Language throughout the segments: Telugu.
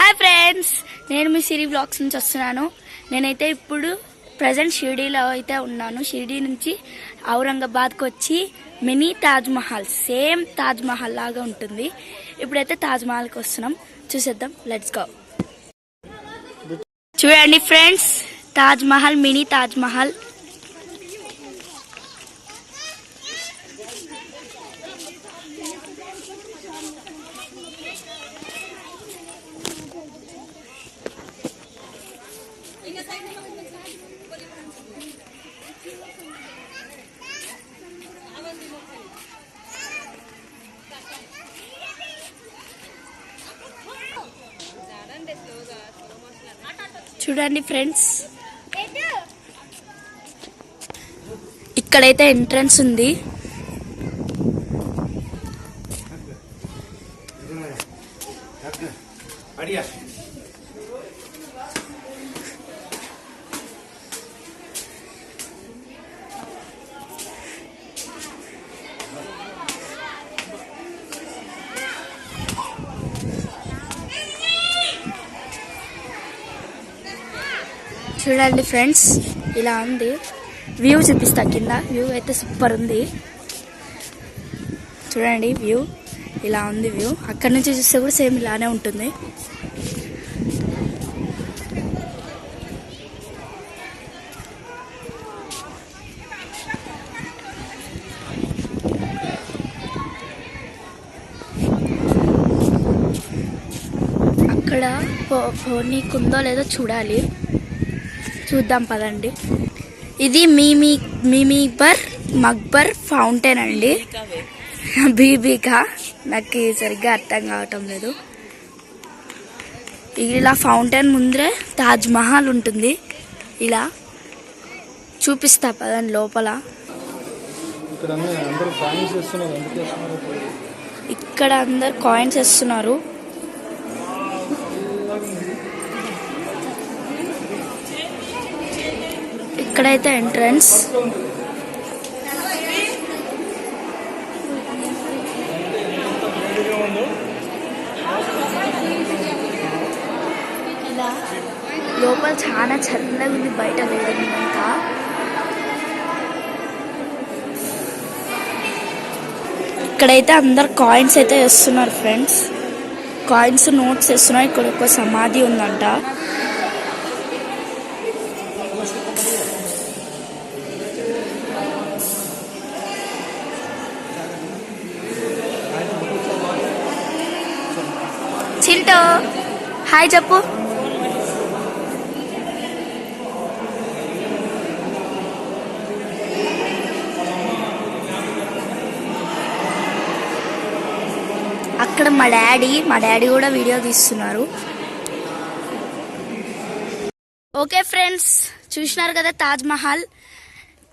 హాయ్ ఫ్రెండ్స్ నేను మీ సిరి బ్లాగ్స్ నుంచి వస్తున్నాను. నేనైతే ఇప్పుడు ప్రజెంట్ షిర్డీలో అయితే ఉన్నాను. షిర్డీ నుంచి ఔరంగాబాద్కి వచ్చి మినీ తాజ్ మహల్ సేమ్ తాజ్ మహల్ లాగా ఉంటుంది. ఇప్పుడైతే తాజ్ మహల్కి వస్తున్నాం. చూసేద్దాం. లెట్స్ గో చూడండి ఫ్రెండ్స్ తాజ్ మహల్ మినీ తాజ్ చూడండి ఫ్రెండ్స్. ఇక్కడైతే ఎంట్రన్స్ ఉంది. అడియా. చూడండి ఫ్రెండ్స్ ఇలా ఉంది. వ్యూ చూపిస్తా కింద. వ్యూ అయితే సూపర్ ఉంది. చూడండి వ్యూ ఇలా ఉంది వ్యూ అక్కడ నుంచి చూస్తే కూడా సేమ్ ఇలానే ఉంటుంది. అక్కడ పో- పోనీకుందో లేదో చూడాలి. చూద్దాం పదండి. ఇది మీమీ మిమీబర్ మక్బర్ ఫౌంటైన్ అండి. బీబీకా నాకు సరిగ్గా అర్థం కావటం లేదు. ఇలా ఫౌంటైన్ ముందరే తాజ్ మహల్ ఉంటుంది. ఇలా చూపిస్తా పదండి లోపల. ఇక్కడ అందరూ కాయిన్స్ ఇక్కడ అందరు కాయిన్స్ ఇస్తున్నారు ఇక్కడైతే ఎంట్రన్స్ ఇలా లోపల చాలా చల్లగా ఉంది బయట వేయడం ఇక్కడైతే అందరు కాయిన్స్ అయితే వేస్తున్నారు ఫ్రెండ్స్ కాయిన్స్ నోట్స్ వేస్తున్నారు. ఇక్కడ ఒక సమాధి ఉందంట. చింటో హాయ్ చెప్పు. అక్కడ మా డాడీ మా డాడీ కూడా వీడియో తీస్తున్నారు. ఓకే ఫ్రెండ్స్ చూసినారు కదా తాజ్ మహల్?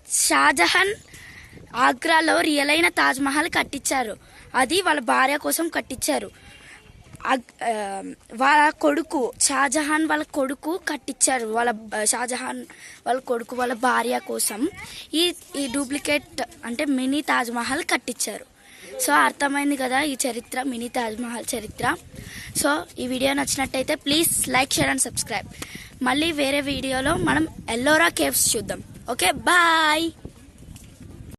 షాజహాన్ ఆగ్రాలో రియల్ అయిన తాజ్ మహల్ కట్టించారు. అది వాళ్ళ భార్య కోసం కట్టించారు. వాళ్ళ కొడుకు షాజహాన్ వాళ్ళ కొడుకు కట్టించారు వాళ్ళ షాజహాన్ వాళ్ళ కొడుకు వాళ్ళ భార్య కోసం ఈ ఈ డూప్లికేట్ అంటే మినీ తాజ్మహల్ కట్టించారు సో అర్థమైంది కదా ఈ చరిత్ర మినీ తాజ్మహల్ చరిత్ర. సో ఈ వీడియో నచ్చినట్టయితే please like share and subscribe. మళ్ళీ వేరే వీడియోలో మనం ఎల్లోరా కేవ్స్ చూద్దాం. Okay bye!